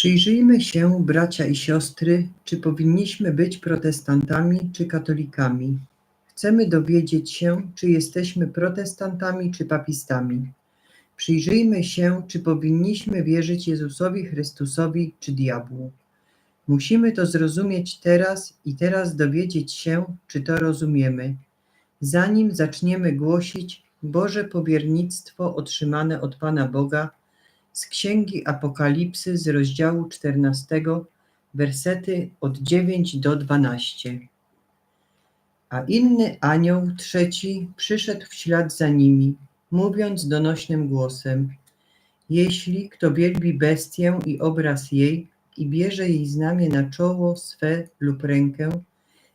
Przyjrzyjmy się, bracia i siostry, czy powinniśmy być protestantami czy katolikami. Chcemy dowiedzieć się, czy jesteśmy protestantami czy papistami. Przyjrzyjmy się, czy powinniśmy wierzyć Jezusowi Chrystusowi czy diabłu. Musimy to zrozumieć teraz i teraz dowiedzieć się, czy to rozumiemy, zanim zaczniemy głosić Boże powiernictwo otrzymane od Pana Boga z Księgi Apokalipsy z rozdziału 14, wersety od 9 do 12. A inny anioł, trzeci, przyszedł w ślad za nimi, mówiąc donośnym głosem: Jeśli kto wielbi bestię i obraz jej i bierze jej znamię na czoło swe lub rękę,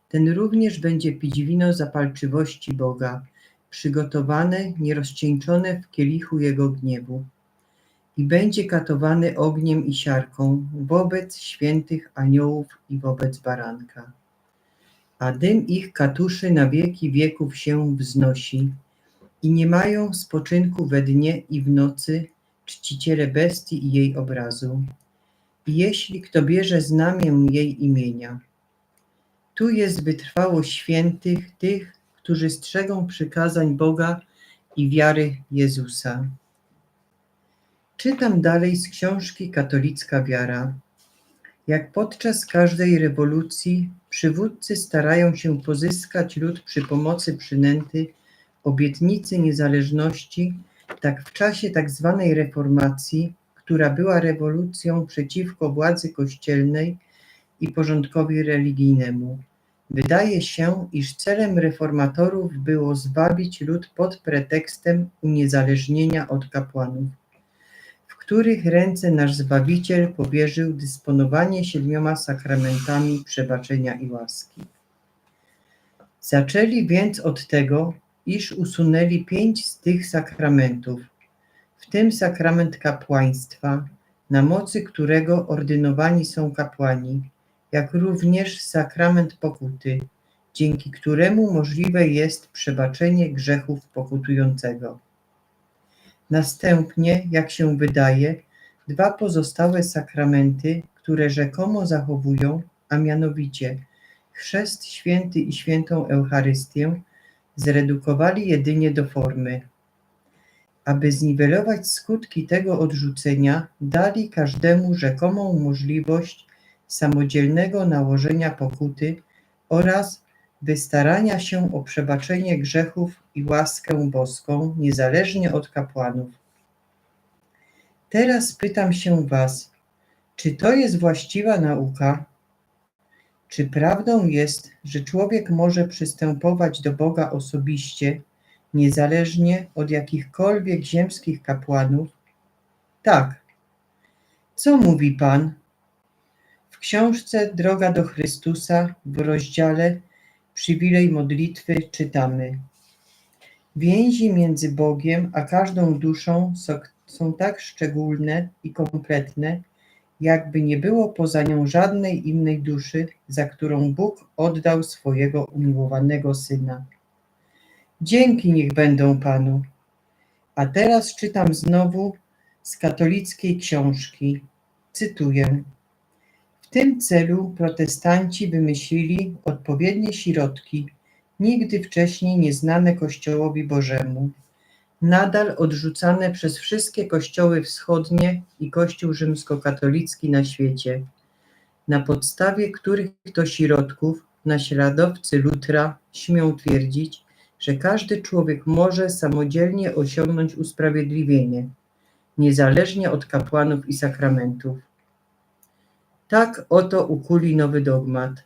ten również będzie pić wino zapalczywości Boga, przygotowane, nierozcieńczone w kielichu jego gniewu i będzie katowany ogniem i siarką wobec świętych aniołów i wobec baranka. A dym ich katuszy na wieki wieków się wznosi i nie mają spoczynku we dnie i w nocy czciciele bestii i jej obrazu. I jeśli kto bierze znamię jej imienia, tu jest wytrwałość świętych, tych, którzy strzegą przykazań Boga i wiary Jezusa. Czytam dalej z książki Katolicka Wiara. Jak podczas każdej rewolucji przywódcy starają się pozyskać lud przy pomocy przynęty obietnicy niezależności, tak w czasie tak zwanej reformacji, która była rewolucją przeciwko władzy kościelnej i porządkowi religijnemu. Wydaje się, iż celem reformatorów było zwabić lud pod pretekstem uniezależnienia od kapłanów których ręce nasz Zbawiciel powierzył dysponowanie siedmioma sakramentami przebaczenia i łaski. Zaczęli więc od tego, iż usunęli pięć z tych sakramentów, w tym sakrament kapłaństwa, na mocy którego ordynowani są kapłani, jak również sakrament pokuty, dzięki któremu możliwe jest przebaczenie grzechów pokutującego. Następnie, jak się wydaje, dwa pozostałe sakramenty, które rzekomo zachowują, a mianowicie chrzest święty i świętą Eucharystię, zredukowali jedynie do formy. Aby zniwelować skutki tego odrzucenia, dali każdemu rzekomą możliwość samodzielnego nałożenia pokuty oraz wystarania się o przebaczenie grzechów i łaskę boską, niezależnie od kapłanów. Teraz pytam się Was, czy to jest właściwa nauka? Czy prawdą jest, że człowiek może przystępować do Boga osobiście, niezależnie od jakichkolwiek ziemskich kapłanów? Tak. Co mówi Pan? W książce Droga do Chrystusa w rozdziale przywilej modlitwy czytamy. Więzi między Bogiem a każdą duszą są tak szczególne i kompletne, jakby nie było poza nią żadnej innej duszy, za którą Bóg oddał swojego umiłowanego Syna. Dzięki niech będą Panu. A teraz czytam znowu z katolickiej książki. Cytuję tym celu protestanci wymyślili odpowiednie środki, nigdy wcześniej nieznane Kościołowi Bożemu, nadal odrzucane przez wszystkie kościoły wschodnie i Kościół rzymskokatolicki na świecie, na podstawie których to środków naśladowcy Lutra śmią twierdzić, że każdy człowiek może samodzielnie osiągnąć usprawiedliwienie, niezależnie od kapłanów i sakramentów. Tak oto ukuli nowy dogmat,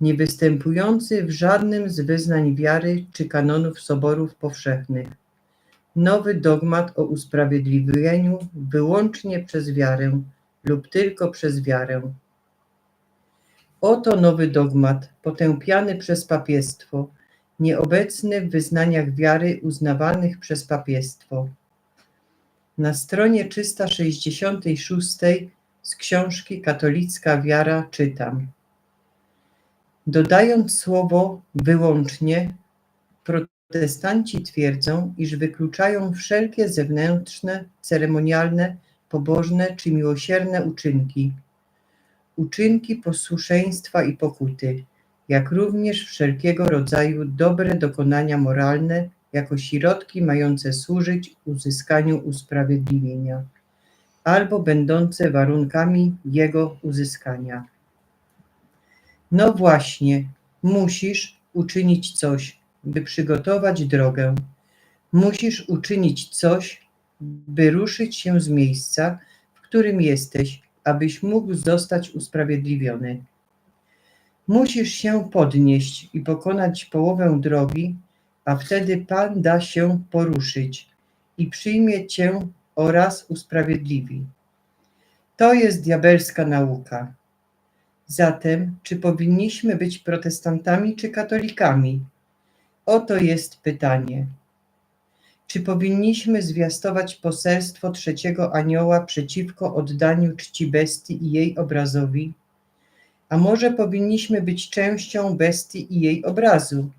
nie występujący w żadnym z wyznań wiary czy kanonów soborów powszechnych. Nowy dogmat o usprawiedliwieniu wyłącznie przez wiarę lub tylko przez wiarę. Oto nowy dogmat, potępiany przez papiestwo, nieobecny w wyznaniach wiary uznawanych przez papiestwo. Na stronie 366 z książki Katolicka Wiara czytam. Dodając słowo wyłącznie, protestanci twierdzą, iż wykluczają wszelkie zewnętrzne, ceremonialne, pobożne czy miłosierne uczynki, uczynki posłuszeństwa i pokuty, jak również wszelkiego rodzaju dobre dokonania moralne, jako środki mające służyć uzyskaniu usprawiedliwienia, albo będące warunkami jego uzyskania. No właśnie, musisz uczynić coś, by przygotować drogę. Musisz uczynić coś, by ruszyć się z miejsca, w którym jesteś, abyś mógł zostać usprawiedliwiony. Musisz się podnieść i pokonać połowę drogi, a wtedy Pan da się poruszyć i przyjmie cię oraz usprawiedliwi. To jest diabelska nauka. Zatem, czy powinniśmy być protestantami czy katolikami? Oto jest pytanie. Czy powinniśmy zwiastować poselstwo trzeciego anioła przeciwko oddaniu czci bestii i jej obrazowi? A może powinniśmy być częścią bestii i jej obrazu?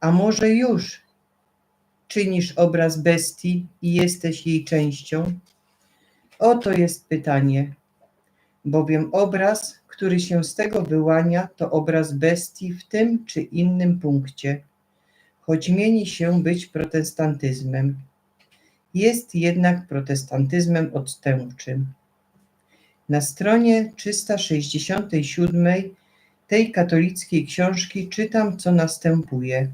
A może już czynisz obraz bestii i jesteś jej częścią? Oto jest pytanie, bowiem obraz, który się z tego wyłania, to obraz bestii w tym czy innym punkcie, choć mieni się być protestantyzmem. Jest jednak protestantyzmem odstępczym. Na stronie 367 tej katolickiej książki czytam, co następuje.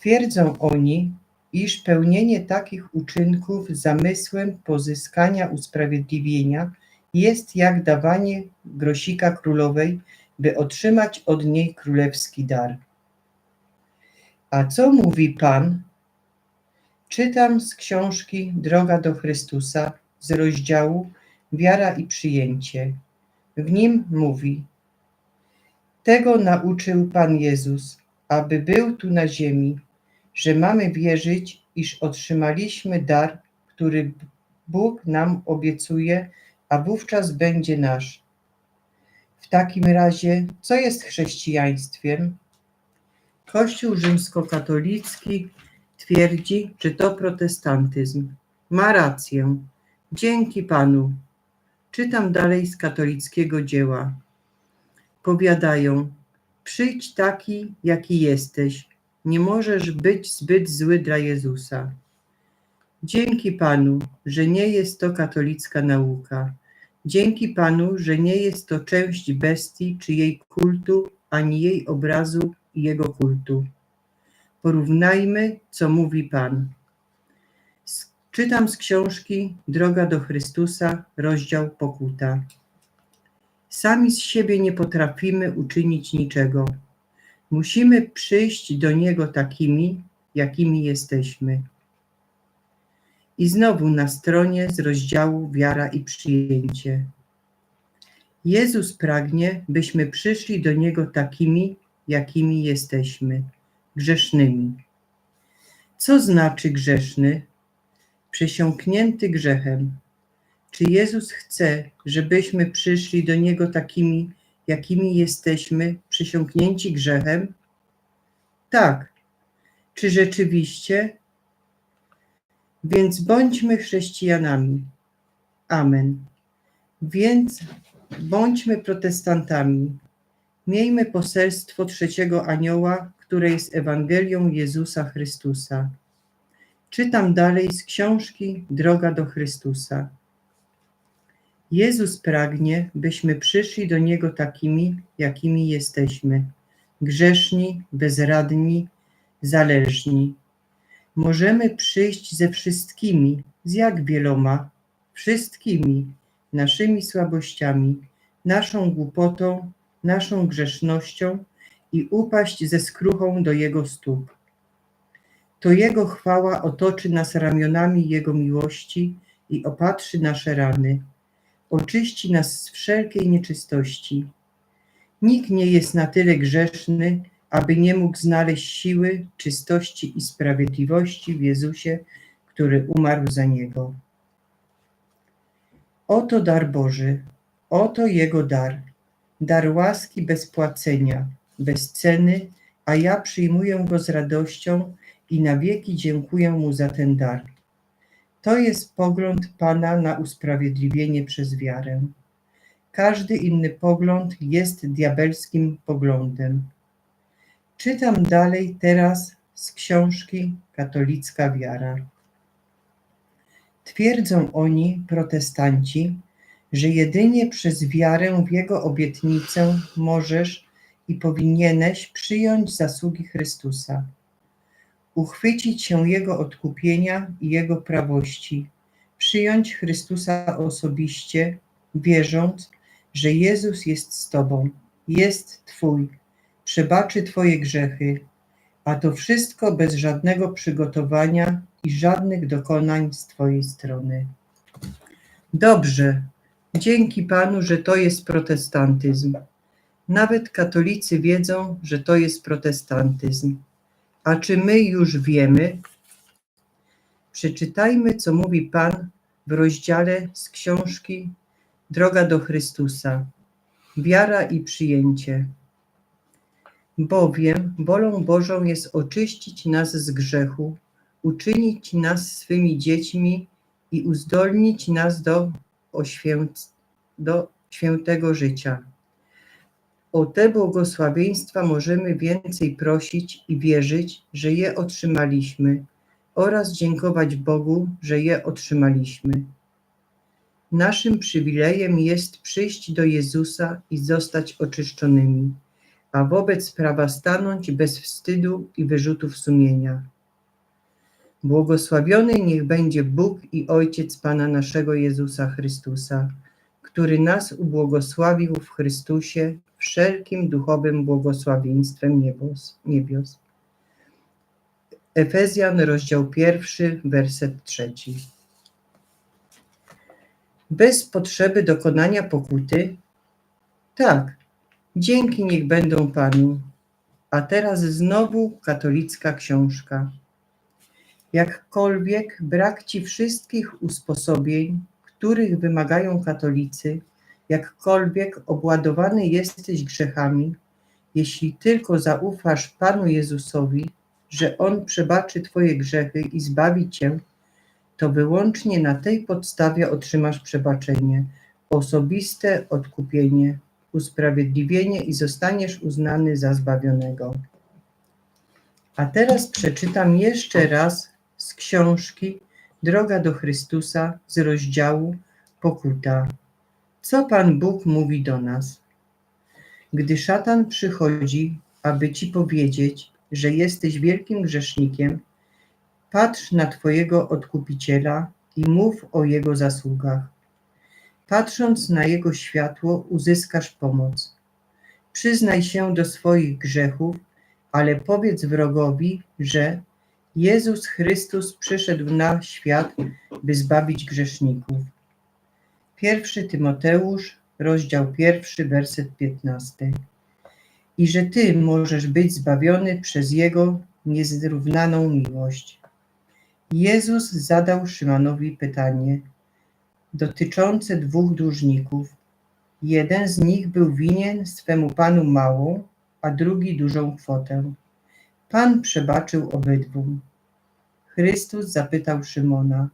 Twierdzą oni, iż pełnienie takich uczynków zamysłem pozyskania usprawiedliwienia jest jak dawanie grosika królowej, by otrzymać od niej królewski dar. A co mówi Pan? Czytam z książki Droga do Chrystusa z rozdziału Wiara i przyjęcie. W nim mówi: Tego nauczył Pan Jezus, aby był tu na ziemi, że mamy wierzyć, iż otrzymaliśmy dar, który Bóg nam obiecuje, a wówczas będzie nasz. W takim razie, co jest chrześcijaństwem? Kościół rzymskokatolicki twierdzi, że to protestantyzm. Ma rację. Dzięki Panu. Czytam dalej z katolickiego dzieła. Powiadają: Przyjdź taki, jaki jesteś. Nie możesz być zbyt zły dla Jezusa. Dzięki Panu, że nie jest to katolicka nauka. Dzięki Panu, że nie jest to część bestii czy jej kultu, ani jej obrazu i jego kultu. Porównajmy, co mówi Pan. Czytam z książki Droga do Chrystusa, rozdział Pokuta. Sami z siebie nie potrafimy uczynić niczego. Musimy przyjść do Niego takimi, jakimi jesteśmy. I znowu na stronie z rozdziału Wiara i Przyjęcie. Jezus pragnie, byśmy przyszli do Niego takimi, jakimi jesteśmy, grzesznymi. Co znaczy grzeszny? Przesiąknięty grzechem. Czy Jezus chce, żebyśmy przyszli do Niego takimi, jakimi jesteśmy, przysiągnięci grzechem? Tak. Czy rzeczywiście? Więc bądźmy chrześcijanami. Amen. Więc bądźmy protestantami. Miejmy poselstwo trzeciego anioła, które jest Ewangelią Jezusa Chrystusa. Czytam dalej z książki Droga do Chrystusa. Jezus pragnie, byśmy przyszli do Niego takimi, jakimi jesteśmy grzeszni, bezradni, zależni. Możemy przyjść ze wszystkimi, z jak wieloma, wszystkimi naszymi słabościami, naszą głupotą, naszą grzesznością i upaść ze skruchą do Jego stóp. To Jego chwała otoczy nas ramionami Jego miłości i opatrzy nasze rany, oczyści nas z wszelkiej nieczystości. Nikt nie jest na tyle grzeszny, aby nie mógł znaleźć siły, czystości i sprawiedliwości w Jezusie, który umarł za niego. Oto dar Boży, oto Jego dar, dar łaski bez płacenia, bez ceny, a ja przyjmuję go z radością i na wieki dziękuję Mu za ten dar. To jest pogląd Pana na usprawiedliwienie przez wiarę. Każdy inny pogląd jest diabelskim poglądem. Czytam dalej teraz z książki Katolicka Wiara. Twierdzą oni, protestanci, że jedynie przez wiarę w Jego obietnicę możesz i powinieneś przyjąć zasługi Chrystusa, uchwycić się Jego odkupienia i Jego prawości, przyjąć Chrystusa osobiście, wierząc, że Jezus jest z Tobą, jest Twój, przebaczy Twoje grzechy, a to wszystko bez żadnego przygotowania i żadnych dokonań z Twojej strony. Dobrze, dzięki Panu, że to jest protestantyzm. Nawet katolicy wiedzą, że to jest protestantyzm. A czy my już wiemy? Przeczytajmy, co mówi Pan w rozdziale z książki Droga do Chrystusa. Wiara i przyjęcie. Bowiem wolą Bożą jest oczyścić nas z grzechu, uczynić nas swymi dziećmi i uzdolnić nas do, oświęc- do świętego życia. O te błogosławieństwa możemy więcej prosić i wierzyć, że je otrzymaliśmy, oraz dziękować Bogu, że je otrzymaliśmy. Naszym przywilejem jest przyjść do Jezusa i zostać oczyszczonymi, a wobec prawa stanąć bez wstydu i wyrzutów sumienia. Błogosławiony niech będzie Bóg i Ojciec Pana naszego Jezusa Chrystusa, który nas ubłogosławił w Chrystusie wszelkim duchowym błogosławieństwem niebios. Efezjan, rozdział pierwszy, werset trzeci. Bez potrzeby dokonania pokuty? Tak, dzięki niech będą Panu. A teraz znowu katolicka książka. Jakkolwiek brak Ci wszystkich usposobień, których wymagają katolicy, jakkolwiek obładowany jesteś grzechami, jeśli tylko zaufasz Panu Jezusowi, że On przebaczy Twoje grzechy i zbawi Cię, to wyłącznie na tej podstawie otrzymasz przebaczenie, osobiste odkupienie, usprawiedliwienie i zostaniesz uznany za zbawionego. A teraz przeczytam jeszcze raz z książki Droga do Chrystusa z rozdziału Pokuta. Co Pan Bóg mówi do nas? Gdy szatan przychodzi, aby ci powiedzieć, że jesteś wielkim grzesznikiem, patrz na Twojego odkupiciela i mów o jego zasługach. Patrząc na jego światło, uzyskasz pomoc. Przyznaj się do swoich grzechów, ale powiedz wrogowi, że Jezus Chrystus przyszedł na świat, by zbawić grzeszników. Pierwszy Tymoteusz, rozdział pierwszy, werset 15. I że Ty możesz być zbawiony przez Jego niezrównaną miłość. Jezus zadał Szymonowi pytanie dotyczące dwóch dłużników. Jeden z nich był winien swemu panu małą, a drugi dużą kwotę. Pan przebaczył obydwu. Chrystus zapytał Szymona,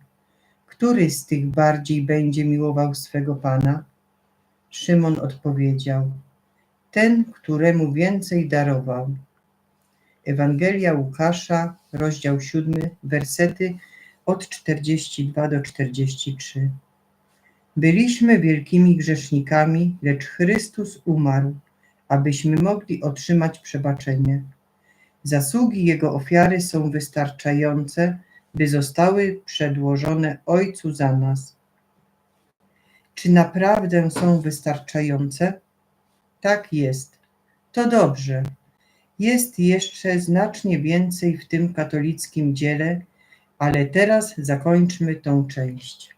który z tych bardziej będzie miłował swego pana? Szymon odpowiedział, ten, któremu więcej darował. Ewangelia Łukasza, rozdział 7, wersety od 42 do 43. Byliśmy wielkimi grzesznikami, lecz Chrystus umarł, abyśmy mogli otrzymać przebaczenie. Zasługi Jego ofiary są wystarczające, by zostały przedłożone Ojcu za nas. Czy naprawdę są wystarczające? Tak jest. To dobrze. Jest jeszcze znacznie więcej w tym katolickim dziele, ale teraz zakończmy tą część.